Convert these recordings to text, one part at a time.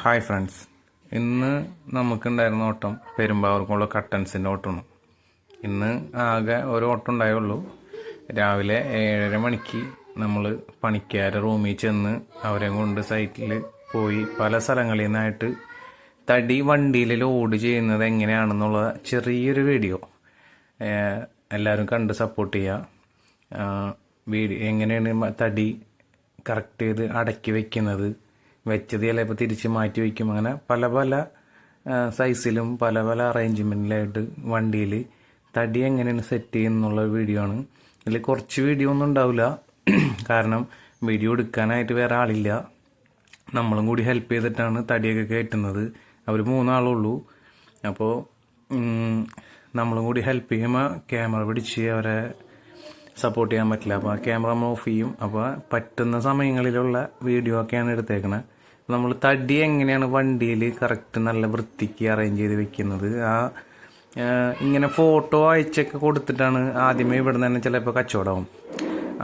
Hi friends ഇന്ന് നമുക്കുണ്ടായിരുന്ന ഓട്ടം പെരുമ്പാവർക്കുള്ള കട്ടൻസിന്റെ ഓട്ടമാണ്. ഇന്ന് ആകെ ഒരു ഓട്ടം ഉണ്ടായുള്ളൂ. രാവിലെ ഏഴര മണിക്ക് നമ്മൾ പണിക്കാര റൂമിൽ ചെന്ന് അവരെ കൊണ്ട് സൈറ്റിൽ പോയി പല സ്ഥലങ്ങളിൽ നിന്നായിട്ട് തടി വണ്ടിയിൽ ലോഡ് ചെയ്യുന്നത് എങ്ങനെയാണെന്നുള്ള ചെറിയൊരു വീഡിയോ എല്ലാവരും കണ്ട് സപ്പോർട്ട് ചെയ്യുക വീഡിയോ എങ്ങനെയാണ് തടി കറക്റ്റ് ചെയ്ത് അടക്കി വെക്കുന്നത്? വെച്ചത് ചിലപ്പോൾ തിരിച്ച് മാറ്റി വയ്ക്കും. അങ്ങനെ പല പല സൈസിലും പല പല അറേഞ്ച്മെന്റിലായിട്ട് വണ്ടിയിൽ തടി എങ്ങനെയാണ് സെറ്റ് ചെയ്യുന്നുള്ള വീഡിയോ ആണ്. ഇതിൽ കുറച്ച് വീഡിയോ ഒന്നും ഉണ്ടാവില്ല. കാരണം വീഡിയോ എടുക്കാനായിട്ട് വേറെ ആളില്ല. നമ്മളും കൂടി ഹെൽപ്പ് ചെയ്തിട്ടാണ് തടിയൊക്കെ കയറ്റുന്നത്. അവർ മൂന്നാളുള്ളൂ. അപ്പോൾ നമ്മളും കൂടി ഹെൽപ്പ് ചെയ്യുമ്പോൾ ക്യാമറ പിടിച്ച് അവരെ സപ്പോർട്ട് ചെയ്യാൻ പറ്റില്ല. അപ്പോൾ ക്യാമറ നമ്മൾ ഓഫ് ചെയ്യും. അപ്പോൾ പറ്റുന്ന സമയങ്ങളിലുള്ള വീഡിയോ ഒക്കെയാണ് എടുത്തേക്കണത് നമ്മൾ തടി എങ്ങനെയാണ് വണ്ടിയിൽ കറക്റ്റ് നല്ല വൃത്തിക്ക് അറേഞ്ച് ചെയ്ത് വെക്കുന്നത്? ആ ഇങ്ങനെ ഫോട്ടോ അയച്ചൊക്കെ കൊടുത്തിട്ടാണ് ആദ്യമേ ഇവിടെ തന്നെ ചിലപ്പോൾ കച്ചവടമാവും.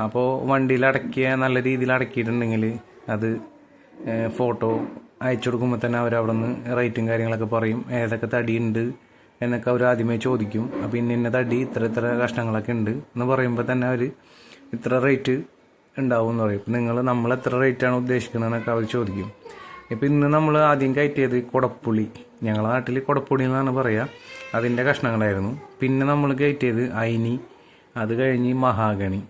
അപ്പോൾ വണ്ടിയിൽ അടക്കിയ നല്ല രീതിയിൽ അടക്കിയിട്ടുണ്ടെങ്കിൽ അത് ഫോട്ടോ അയച്ചു കൊടുക്കുമ്പോൾ തന്നെ അവർ അവിടെ നിന്ന് റേറ്റും കാര്യങ്ങളൊക്കെ പറയും. ഏതൊക്കെ തടിയുണ്ട് എന്നൊക്കെ അവർ ആദ്യമേ ചോദിക്കും. അപ്പോൾ ഇന്ന ഇന്ന തടി ഇത്ര ഇത്ര കഷ്ണങ്ങളൊക്കെ ഉണ്ട് എന്ന് പറയുമ്പോൾ തന്നെ അവർ ഇത്ര റേറ്റ് ഉണ്ടാവും എന്ന് പറയും നിങ്ങൾ നമ്മൾ എത്ര റേറ്റാണ് ഉദ്ദേശിക്കുന്നതെന്നൊക്കെ അവർ ചോദിക്കും. ഇപ്പം ഇന്ന് നമ്മൾ ആദ്യം കയറ്റിയത് കുടപ്പുളി. ഞങ്ങളുടെ നാട്ടിൽ കുടപ്പുളി എന്നാണ് പറയുക അതിന്റെ കഷ്ണങ്ങളായിരുന്നു. പിന്നെ നമ്മൾ കയറ്റിയത് അയിനി അത് കഴിഞ്ഞ് മഹാഗണി.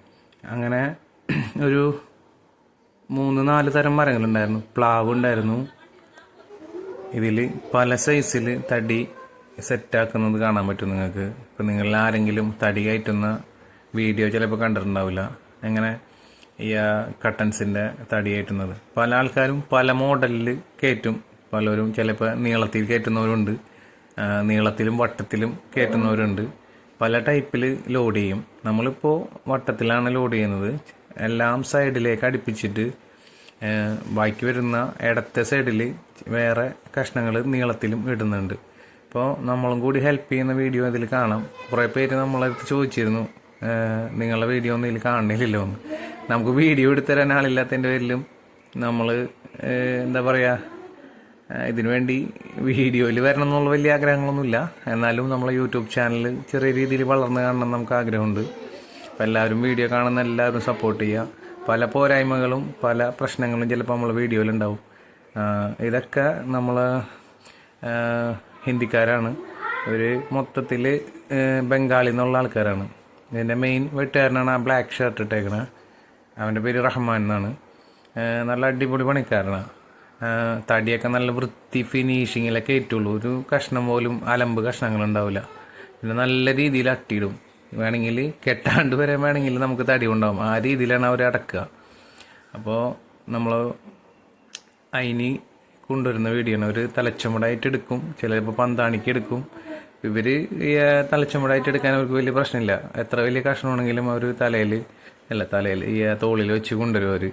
അങ്ങനെ ഒരു മൂന്ന് നാല് തരം മരങ്ങളുണ്ടായിരുന്നു. പ്ലാവ് ഉണ്ടായിരുന്നു. ഇതിൽ പല സൈസിൽ തടി സെറ്റാക്കുന്നത് കാണാൻ പറ്റും നിങ്ങൾക്ക്. ഇപ്പം നിങ്ങളിൽ ആരെങ്കിലും തടി കയറ്റുന്ന വീഡിയോ ചിലപ്പോൾ കണ്ടിട്ടുണ്ടാവില്ല. എങ്ങനെ ഈ കട്ടൻസിന്റെ തടി കയറ്റുന്നത്. പല ആൾക്കാരും പല മോഡലിൽ കയറ്റും. പലരും ചിലപ്പോൾ നീളത്തിൽ കയറ്റുന്നവരുണ്ട്. നീളത്തിലും വട്ടത്തിലും കയറ്റുന്നവരുണ്ട്. പല ടൈപ്പിൽ ലോഡ് ചെയ്യും. നമ്മളിപ്പോൾ വട്ടത്തിലാണ് ലോഡ് ചെയ്യുന്നത്. എല്ലാം സൈഡിലേക്ക് അടുപ്പിച്ചിട്ട് ബാക്കി വരുന്ന ഇടത്തെ സൈഡിൽ വേറെ കഷ്ണങ്ങൾ നീളത്തിലും ഇടുന്നുണ്ട്. അപ്പോൾ നമ്മളും കൂടി ഹെൽപ്പ് ചെയ്യുന്ന വീഡിയോ ഇതിൽ കാണാം. കുറേ പേര് നമ്മളടുത്ത് ചോദിച്ചിരുന്നു. നിങ്ങളുടെ വീഡിയോ ഒന്നും ഇതിൽ കാണുന്നില്ലല്ലോ എന്ന് നമുക്ക് വീഡിയോ എടുത്തു തരാൻ ആളില്ലാത്തതിന്റെ പേരിലും നമ്മൾ എന്താ പറയുക ഇതിനു വേണ്ടി വീഡിയോയിൽ വരണം എന്നുള്ള വലിയ ആഗ്രഹങ്ങളൊന്നുമില്ല. എന്നാലും നമ്മളെ യൂട്യൂബ് ചാനൽ ചെറിയ രീതിയിൽ വളർന്നു കാണണം നമുക്ക് ആഗ്രഹമുണ്ട്. അപ്പോൾ എല്ലാവരും വീഡിയോ കാണുന്ന എല്ലാവരും സപ്പോർട്ട് ചെയ്യുക. പല പോരായ്മകളും പല പ്രശ്നങ്ങളും ചിലപ്പോൾ നമ്മൾ വീഡിയോയിലുണ്ടാവും ഇതൊക്കെ നമ്മൾ ഹിന്ദിക്കാരാണ്. ഒരു മൊത്തത്തിൽ ബംഗാളിൽ നിന്നുള്ള ആൾക്കാരാണ്. ഇതിന്റെ മെയിൻ വെട്ടുകാരനാണ് ആ ബ്ലാക്ക് ഷർട്ട് ഇട്ടേക്കണത് അവന്റെ പേര് റഹ്മാൻ എന്നാണ്. നല്ല അടിപൊളി പണിക്കാരനാണ് തടിയൊക്കെ നല്ല വൃത്തി ഫിനിഷിങ്ങിലൊക്കെ ഏറ്റുള്ളൂ. ഒരു കഷ്ണം പോലും അലമ്പ് കഷ്ണങ്ങൾ ഉണ്ടാവില്ല പിന്നെ നല്ല രീതിയിൽ അട്ടിയിടും. വേണമെങ്കിൽ കെട്ടാണ്ട് വരെ വേണമെങ്കിൽ നമുക്ക് തടി ഉണ്ടാവും ആ രീതിയിലാണ് അവർ അടക്കുക. അപ്പോൾ നമ്മൾ അതിന് കൊണ്ടുവരുന്ന വീഡിയോ ഒരു തലച്ചുമടായിട്ട് എടുക്കും. ചിലപ്പോൾ പന്താണിക്ക് എടുക്കും. ഇവർ തലച്ചുമടായിട്ട് എടുക്കാൻ അവർക്ക് വലിയ പ്രശ്നമില്ല. എത്ര വലിയ കഷ്ണമാണെങ്കിലും അവർ തലയിൽ അല്ല തലയിൽ ഈ തോളിൽ വെച്ച് കൊണ്ടുവരും അവർ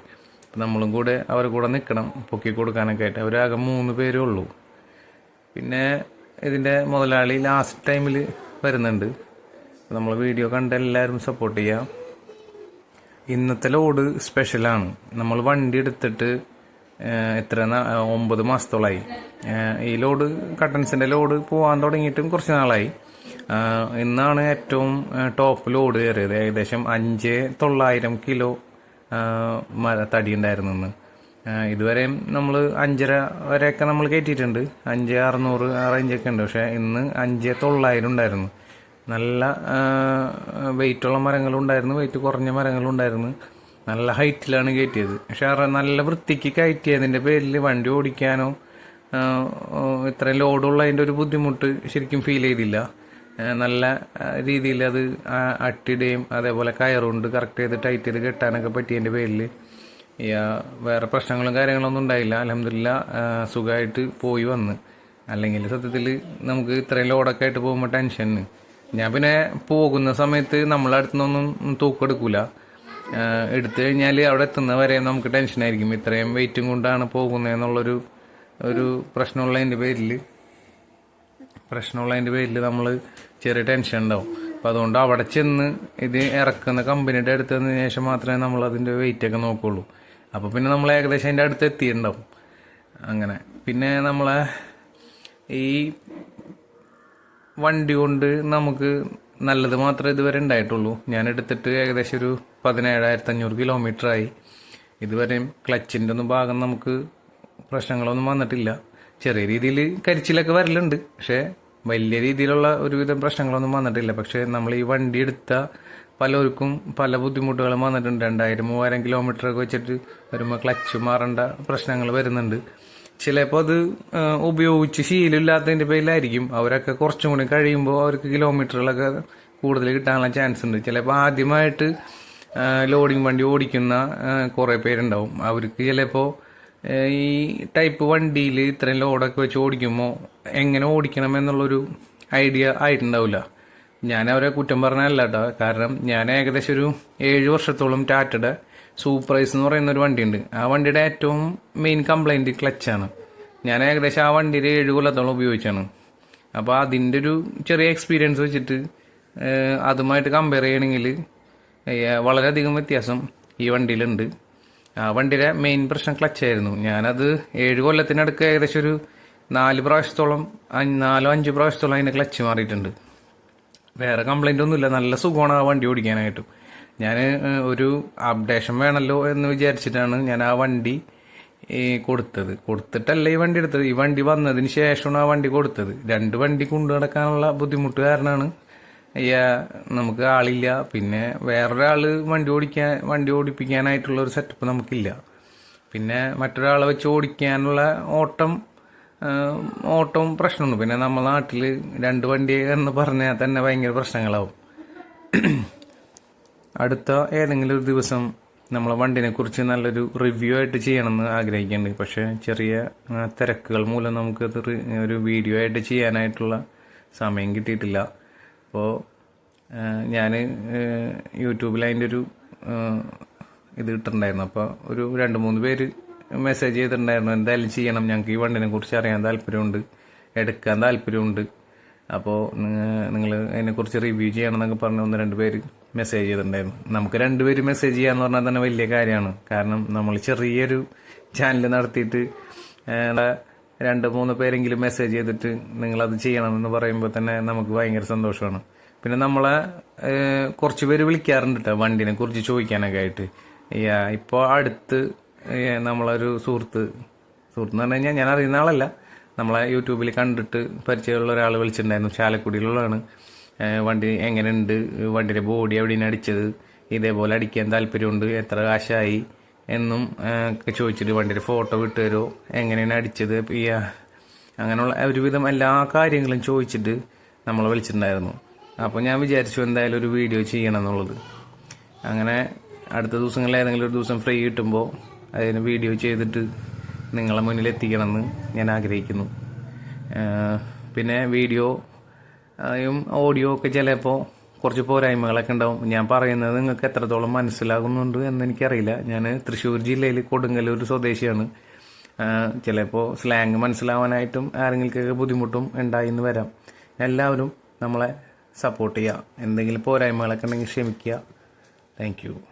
നമ്മളും കൂടെ അവർ കൂടെ നിൽക്കണം പൊക്കി കൊടുക്കാനൊക്കെ ആയിട്ട്. അവരാകെ മൂന്ന് പേരേ ഉള്ളൂ. പിന്നെ ഇതിന്റെ മുതലാളി ലാസ്റ്റ് ടൈമിൽ വരുന്നുണ്ട്. നമ്മൾ വീഡിയോ കണ്ട് എല്ലാവരും സപ്പോർട്ട് ചെയ്യാം. ഇന്നത്തെ ലോഡ് സ്പെഷ്യലാണ് നമ്മൾ വണ്ടി എടുത്തിട്ട് എത്ര ഒമ്പത് മാസത്തോളമായി ഈ ലോഡ് കട്ടൻസിന്റെ ലോഡ് പോകാൻ തുടങ്ങിയിട്ടും കുറച്ച് നാളായി. ഇന്നാണ് ഏറ്റവും ടോപ്പിൽ ടോപ്പ് ലോഡ് കയറിയത്. ഏകദേശം അഞ്ച് തൊള്ളായിരം കിലോ തടി ഉണ്ടായിരുന്നു ഇന്ന്. ഇതുവരെയും നമ്മൾ അഞ്ചര വരെയൊക്കെ നമ്മൾ കയറ്റിയിട്ടുണ്ട് അഞ്ച് അറുന്നൂറ് ആ റേഞ്ചൊക്കെ ഉണ്ട്. പക്ഷേ ഇന്ന് അഞ്ച് തൊള്ളായിരം ഉണ്ടായിരുന്നു. നല്ല വെയിറ്റുള്ള മരങ്ങളുണ്ടായിരുന്നു വെയിറ്റ് കുറഞ്ഞ മരങ്ങളുണ്ടായിരുന്നു നല്ല ഹൈറ്റിലാണ് കയറ്റിയത് പക്ഷെ നല്ല വൃത്തിക്ക് കയറ്റിയതിന്റെ പേരിൽ വണ്ടി ഓടിക്കാനോ ഇത്രയും ലോഡുള്ളതിന്റെ ഒരു ബുദ്ധിമുട്ട് ശരിക്കും ഫീൽ ചെയ്തില്ല. നല്ല രീതിയിൽ അത് അട്ടിടുകയും അതേപോലെ കയറുകൊണ്ട് കറക്റ്റ് ചെയ്ത് ടൈറ്റ് ചെയ്ത് കെട്ടാനൊക്കെ പറ്റിയതിന്റെ പേരിൽ വേറെ പ്രശ്നങ്ങളും കാര്യങ്ങളൊന്നും ഉണ്ടായില്ല. അലഹമില്ല സുഖമായിട്ട് പോയി വന്ന്. അല്ലെങ്കിൽ സത്യത്തിൽ നമുക്ക് ഇത്രയും ലോഡൊക്കെ ആയിട്ട് പോകുമ്പോൾ ടെൻഷന് ഞാൻ പിന്നെ പോകുന്ന സമയത്ത് നമ്മളെ അടുത്ത് നിന്നൊന്നും തൂക്കെടുക്കൂല ആഹ് എടുത്തു കഴിഞ്ഞാൽ അവിടെ എത്തുന്ന വരെ നമുക്ക് ടെൻഷനായിരിക്കും ഇത്രയും വെയിറ്റും കൊണ്ടാണ് പോകുന്നതെന്നുള്ളൊരു ഒരു പ്രശ്നമുള്ളതിന്റെ പേരിൽ പ്രശ്നമുള്ളതിന്റെ പേരിൽ നമ്മൾ ചെറിയ ടെൻഷൻ ഉണ്ടാവും. അപ്പം അതുകൊണ്ട് അവിടെ ചെന്ന് ഇത് ഇറക്കുന്ന കമ്പനിയുടെ അടുത്ത് വന്നതിന് ശേഷം മാത്രമേ നമ്മൾ അതിന്റെ വെയിറ്റ് ഒക്കെ നോക്കുള്ളൂ. അപ്പോൾ പിന്നെ നമ്മൾ ഏകദേശം അതിന്റെ അടുത്ത് എത്തിയിട്ടുണ്ടാവും. അങ്ങനെ. പിന്നെ നമ്മളെ ഈ വണ്ടി കൊണ്ട് നമുക്ക് നല്ലത് മാത്രമേ ഇതുവരെ ഉണ്ടായിട്ടുള്ളൂ. ഞാൻ എടുത്തിട്ട് ഏകദേശം ഒരു പതിനേഴായിരത്തി അഞ്ഞൂറ് കിലോമീറ്റർ ആയി. ഇതുവരെയും ക്ലച്ചിന്റെ ഒന്നും ഭാഗം നമുക്ക് പ്രശ്നങ്ങളൊന്നും വന്നിട്ടില്ല. ചെറിയ രീതിയിൽ കരിച്ചിലൊക്കെ വരലുണ്ട്. പക്ഷേ വലിയ രീതിയിലുള്ള ഒരുവിധം പ്രശ്നങ്ങളൊന്നും വന്നിട്ടില്ല. പക്ഷേ നമ്മൾ ഈ വണ്ടി എടുത്ത പലർക്കും പല ബുദ്ധിമുട്ടുകളും വന്നിട്ടുണ്ട്. രണ്ടായിരം മൂവായിരം കിലോമീറ്റർ ഒക്കെ വെച്ചിട്ട് വരുമ്പോൾ ക്ലച്ച് മാറേണ്ട പ്രശ്നങ്ങൾ വരുന്നുണ്ട്. ചിലപ്പോൾ അത് ഉപയോഗിച്ച് ശീലമില്ലാത്തതിന്റെ പേരിലായിരിക്കും. അവരൊക്കെ കുറച്ചും കൂടി കഴിയുമ്പോൾ അവർക്ക് കിലോമീറ്ററുകളൊക്കെ കൂടുതൽ കിട്ടാനുള്ള ചാൻസ് ഉണ്ട്. ചിലപ്പോൾ ആദ്യമായിട്ട് ലോഡിങ് വണ്ടി ഓടിക്കുന്ന കുറേ പേരുണ്ടാവും. അവർക്ക് ചിലപ്പോൾ ഈ ടൈപ്പ് വണ്ടിയിൽ ഇത്രയും ലോഡൊക്കെ വെച്ച് ഓടിക്കുമ്പോൾ എങ്ങനെ ഓടിക്കണം എന്നുള്ളൊരു ഐഡിയ ആയിട്ടുണ്ടാവില്ല ഞാൻ അവരെ കുറ്റം പറഞ്ഞല്ല കേട്ടോ കാരണം ഞാൻ ഏകദേശം ഒരു ഏഴ് വർഷത്തോളം ടാറ്റയുടെ സൂപ്പർവൈസ് എന്ന് പറയുന്ന ഒരു വണ്ടിയുണ്ട്. ആ വണ്ടിയുടെ ഏറ്റവും മെയിൻ കംപ്ലൈന്റ് ക്ലച്ചാണ് ഞാൻ ഏകദേശം ആ വണ്ടിയിൽ ഏഴ് കൊല്ലത്തോളം ഉപയോഗിച്ചാണ്. അപ്പോൾ അതിന്റെ ഒരു ചെറിയ എക്സ്പീരിയൻസ് വെച്ചിട്ട് അതുമായിട്ട് കമ്പയർ ചെയ്യണമെങ്കിൽ വളരെയധികം വ്യത്യാസം ഈ വണ്ടിയിലുണ്ട്. ആ വണ്ടിയുടെ മെയിൻ പ്രശ്നം ക്ലച്ചായിരുന്നു ഞാനത് ഏഴ് കൊല്ലത്തിനടുക്ക് ഏകദേശം ഒരു നാല് പ്രാവശ്യത്തോളം നാലോ അഞ്ച് പ്രാവശ്യത്തോളം അതിന്റെ ക്ലച്ച് മാറിയിട്ടുണ്ട്. വേറെ കംപ്ലൈന്റ് ഒന്നുമില്ല. നല്ല സുഖമാണ് ആ വണ്ടി ഓടിക്കാനായിട്ടും. ഞാൻ ഒരു അപ്ഡേഷൻ വേണമല്ലോ എന്ന് വിചാരിച്ചിട്ടാണ് ഞാൻ ആ വണ്ടി കൊടുത്തത്. കൊടുത്തിട്ടല്ല ഈ വണ്ടി എടുത്തത്. ഈ വണ്ടി വന്നതിന് ശേഷമാണ് ആ വണ്ടി കൊടുത്തത്. രണ്ട് വണ്ടി കൊണ്ടു നടക്കാനുള്ള ബുദ്ധിമുട്ട് കാരണമാണ് നമുക്ക് ആളില്ല. പിന്നെ വേറൊരാൾ വണ്ടി ഓടിക്കാൻ വണ്ടി ഓടിപ്പിക്കാനായിട്ടുള്ള ഒരു സെറ്റപ്പ് നമുക്കില്ല. പിന്നെ മറ്റൊരാളെ വെച്ച് ഓടിക്കാനുള്ള ഓട്ടം ഓട്ടം ഓട്ടവും പ്രശ്നമുണ്ട് പിന്നെ നമ്മുടെ നാട്ടിൽ രണ്ട് വണ്ടി എന്ന് പറഞ്ഞാൽ തന്നെ ഭയങ്കര പ്രശ്നങ്ങളാവും. അടുത്ത ഏതെങ്കിലും ഒരു ദിവസം നമ്മളെ വണ്ടിനെക്കുറിച്ച് നല്ലൊരു റിവ്യൂ ആയിട്ട് ചെയ്യണമെന്ന് ആഗ്രഹിക്കുന്നുണ്ട്. പക്ഷേ ചെറിയ തിരക്കുകൾ മൂലം നമുക്കത് ഒരു വീഡിയോ ആയിട്ട് ചെയ്യാനായിട്ടുള്ള സമയം കിട്ടിയിട്ടില്ല. അപ്പോൾ ഞാൻ യൂട്യൂബിൽ അതിന്റെ ഒരു ഇത് ഇട്ടിട്ടുണ്ടായിരുന്നു. അപ്പോൾ ഒരു രണ്ട് മൂന്ന് പേര് മെസ്സേജ് ചെയ്തിട്ടുണ്ടായിരുന്നു. എന്തായാലും ചെയ്യണം. ഞങ്ങൾക്ക് ഈ വണ്ടിനെ കുറിച്ച് അറിയാൻ താല്പര്യമുണ്ട്. എടുക്കാൻ താല്പര്യമുണ്ട്. അപ്പോൾ നിങ്ങൾ അതിനെക്കുറിച്ച് റിവ്യൂ ചെയ്യണം എന്നൊക്കെ പറഞ്ഞ് ഒന്ന് രണ്ട് പേര് മെസ്സേജ് ചെയ്തിട്ടുണ്ടായിരുന്നു. നമുക്ക് രണ്ട് പേര് മെസ്സേജ് ചെയ്യാന്ന് പറഞ്ഞാൽ തന്നെ വലിയ കാര്യമാണ്. കാരണം നമ്മൾ ചെറിയൊരു ചാനൽ നടത്തിയിട്ട് രണ്ട് മൂന്ന് പേരെങ്കിലും മെസ്സേജ് ചെയ്തിട്ട് നിങ്ങളത് ചെയ്യണമെന്ന് പറയുമ്പോൾ തന്നെ നമുക്ക് ഭയങ്കര സന്തോഷമാണ്. പിന്നെ നമ്മളെ കുറച്ച് പേര് വിളിക്കാറുണ്ട് കേട്ടോ വണ്ടിനെ കുറിച്ച് ചോദിക്കാനൊക്കെ ആയിട്ട്. ഇപ്പോൾ അടുത്ത് നമ്മളൊരു സുഹൃത്ത് സുഹൃത്ത് എന്ന് പറഞ്ഞു ഞാൻ അറിയുന്ന ആളല്ല. നമ്മളെ യൂട്യൂബിൽ കണ്ടിട്ട് പരിചയമുള്ള ഒരാൾ വിളിച്ചിട്ടുണ്ടായിരുന്നു. ചാലക്കുടിയിലുള്ളതാണ്. വണ്ടി എങ്ങനെയുണ്ട്? വണ്ടിയുടെ ബോഡി എവിടെയാണ് അടിച്ചത്? ഇതേപോലെ അടിക്കാൻ താല്പര്യമുണ്ട്? എത്ര കാശായി? എന്നും ചോദിച്ചിട്ട് വണ്ടിയുടെ ഫോട്ടോ വിട്ട് തരുമോ എങ്ങനെയാണ് അടിച്ചത്? അങ്ങനെയുള്ള ഒരുവിധം എല്ലാ കാര്യങ്ങളും ചോദിച്ചിട്ട് നമ്മൾ വിളിച്ചിട്ടുണ്ടായിരുന്നു. അപ്പോൾ ഞാൻ വിചാരിച്ചു എന്തായാലും ഒരു വീഡിയോ ചെയ്യണം എന്നുള്ളത് അങ്ങനെ അടുത്ത ദിവസങ്ങളിൽ ഏതെങ്കിലും ഒരു ദിവസം ഫ്രീ കിട്ടുമ്പോൾ അതിന് വീഡിയോ ചെയ്തിട്ട് നിങ്ങളെ മുന്നിൽ എത്തിക്കണമെന്ന് ഞാൻ ആഗ്രഹിക്കുന്നു. പിന്നെ വീഡിയോ ഓഡിയോ ഒക്കെ ചിലപ്പോൾ കുറച്ച് പോരായ്മകളൊക്കെ ഉണ്ടാവും. ഞാൻ പറയുന്നത് നിങ്ങൾക്ക് എത്രത്തോളം മനസ്സിലാകുന്നുണ്ട് എന്ന് എനിക്കറിയില്ല. ഞാൻ തൃശ്ശൂർ ജില്ലയിൽ കൊടുങ്ങല്ലൂർ സ്വദേശിയാണ്. ചിലപ്പോൾ സ്ലാങ് മനസ്സിലാവാനായിട്ടും ആരെങ്കിലുമൊക്കെ ബുദ്ധിമുട്ടും ഉണ്ടായി എന്ന് വരാം. എല്ലാവരും നമ്മളെ സപ്പോർട്ട് ചെയ്യുക. എന്തെങ്കിലും പോരായ്മകളൊക്കെ ഉണ്ടെങ്കിൽ ക്ഷമിക്കുക. താങ്ക്